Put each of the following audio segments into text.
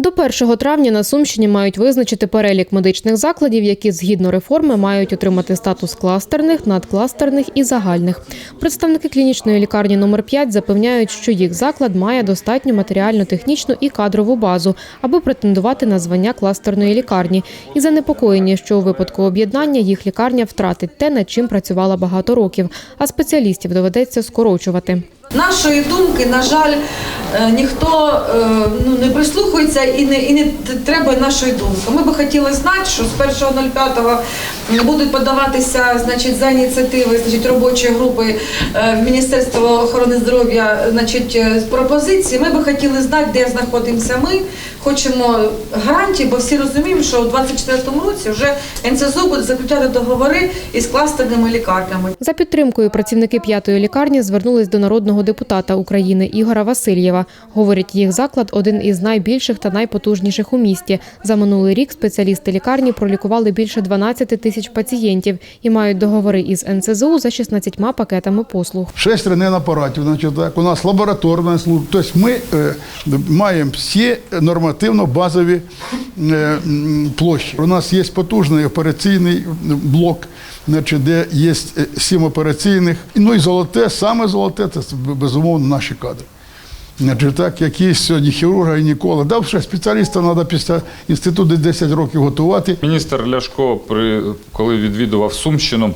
До 1 травня на Сумщині мають визначити перелік медичних закладів, які згідно реформи мають отримати статус кластерних, надкластерних і загальних. Представники клінічної лікарні номер 5 запевняють, що їх заклад має достатню матеріально-технічну і кадрову базу, аби претендувати на звання кластерної лікарні. І занепокоєні, що у випадку об'єднання їх лікарня втратить те, над чим працювала багато років, а спеціалістів доведеться скорочувати. Нашої думки, на жаль, е, ніхто е, ну, не прислухається і не, і не треба нашої думки. Ми би хотіли знати, що з 1.05 будуть подаватися значить, за ініціативи значить, робочої групи е, в Міністерство охорони здоров'я значить, пропозиції. Ми би хотіли знати, де знаходимося ми. Хочемо гарантії, бо всі розуміємо, що у 2024 році вже НСЗО буде заключати договори із кластерними лікарнями. За підтримкою працівники п'ятої лікарні звернулись до народного депутата України Ігора Васильєва. Говорять, їх заклад один із найбільших та найпотужніших у місті. За минулий рік спеціалісти лікарні пролікували більше 12 тисяч пацієнтів і мають договори із НСЗУ за 16 пакетами послуг. Шесть рентген апаратів, значить, так. у нас лабораторна служба. Тобто ми е, маємо всі нормативно-базові е, площі. У нас є потужний операційний блок, де є е, сім операційних. Ну і золоте, саме золоте це безумовно наші кадри. Значить, так, якісь сьогодні хірурга і ніколи. Да, ще спеціаліста треба після інституту 10 років готувати. Міністр Ляшко, при коли відвідував Сумщину.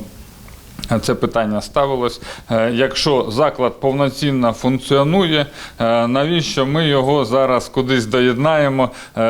Це питання ставилось. Е, Якщо заклад повноцінно функціонує, е, навіщо ми його зараз кудись доєднаємо? Е,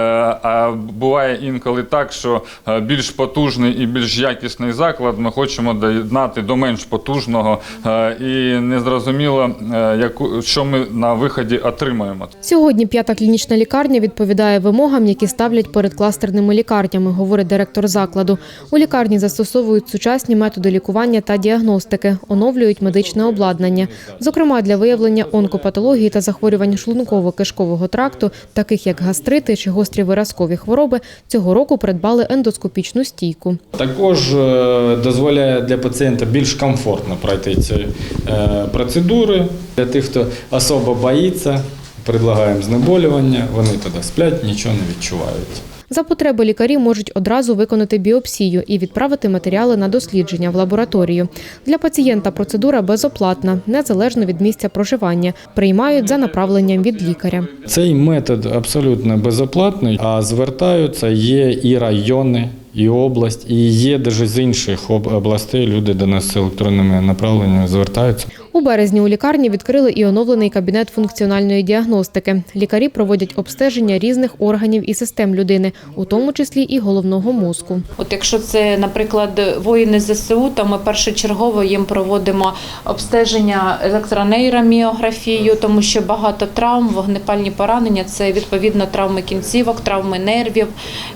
А буває інколи так, що е, більш потужний і більш якісний заклад ми хочемо доєднати до менш потужного, е, і незрозуміло, е, що ми на виході отримаємо. Сьогодні п'ята клінічна лікарня відповідає вимогам, які ставлять перед кластерними лікарнями, говорить директор закладу. У лікарні застосовують сучасні методи лікування та діагностики, оновлюють медичне обладнання, зокрема для виявлення онкопатології та захворювань шлунково-кишкового тракту, таких як гастрити чи гострі виразкові хвороби. Цього року придбали ендоскопічну стійку. Також е, дозволяє для пацієнта більш комфортно пройти ці е, процедури. Для тих, хто особо боїться, предлагаємо знеболювання, вони тоді сплять, нічого не відчувають. За потреби лікарі можуть одразу виконати біопсію і відправити матеріали на дослідження в лабораторію. Для пацієнта процедура безоплатна, незалежно від місця проживання. Приймають за направленням від лікаря. Цей метод абсолютно безоплатний, а звертаються є і райони, і область, і є навіть з інших областей люди до нас з електронними направленнями звертаються. Березні у лікарні відкрили і оновлений кабінет функціональної діагностики. Лікарі проводять обстеження різних органів і систем людини, у тому числі і головного мозку. От якщо це, наприклад, воїни ЗСУ, то ми першочергово їм проводимо обстеження електронейроміографію, тому що багато травм, вогнепальні поранення це відповідно травми кінцівок, травми нервів.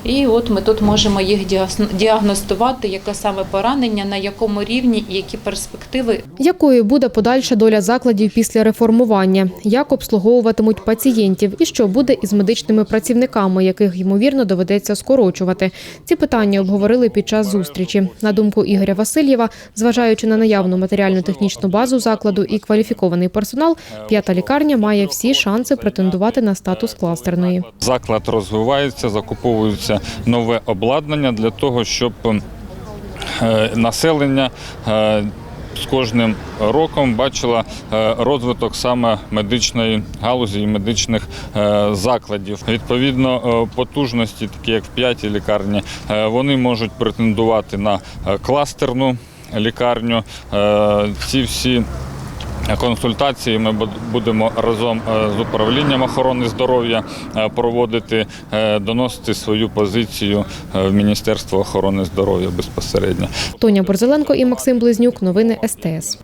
І от ми тут можемо їх діагно- діагностувати, яке саме поранення, на якому рівні і які перспективи Якою буде подальша доля закладів після реформування? Як обслуговуватимуть пацієнтів? І що буде із медичними працівниками, яких ймовірно доведеться скорочувати? Ці питання обговорили під час зустрічі. На думку Ігоря Васильєва, зважаючи на наявну матеріально-технічну базу закладу і кваліфікований персонал, п'ята лікарня має всі шанси претендувати на статус кластерної. Заклад розвивається, закуповується нове обладнання для того, щоб е, населення е, з кожним роком бачило е, розвиток саме медичної галузі і медичних е, закладів. Відповідно, е, потужності, такі як в п'ятій лікарні, вони можуть претендувати на кластерну лікарню. Ці всі Консультації ми буд- будемо разом е, з управлінням охорони здоров'я е, проводити, е, доносити свою позицію е, в Міністерство охорони здоров'я безпосередньо. Тоня Борзеленко і Максим Близнюк. Новини СТС.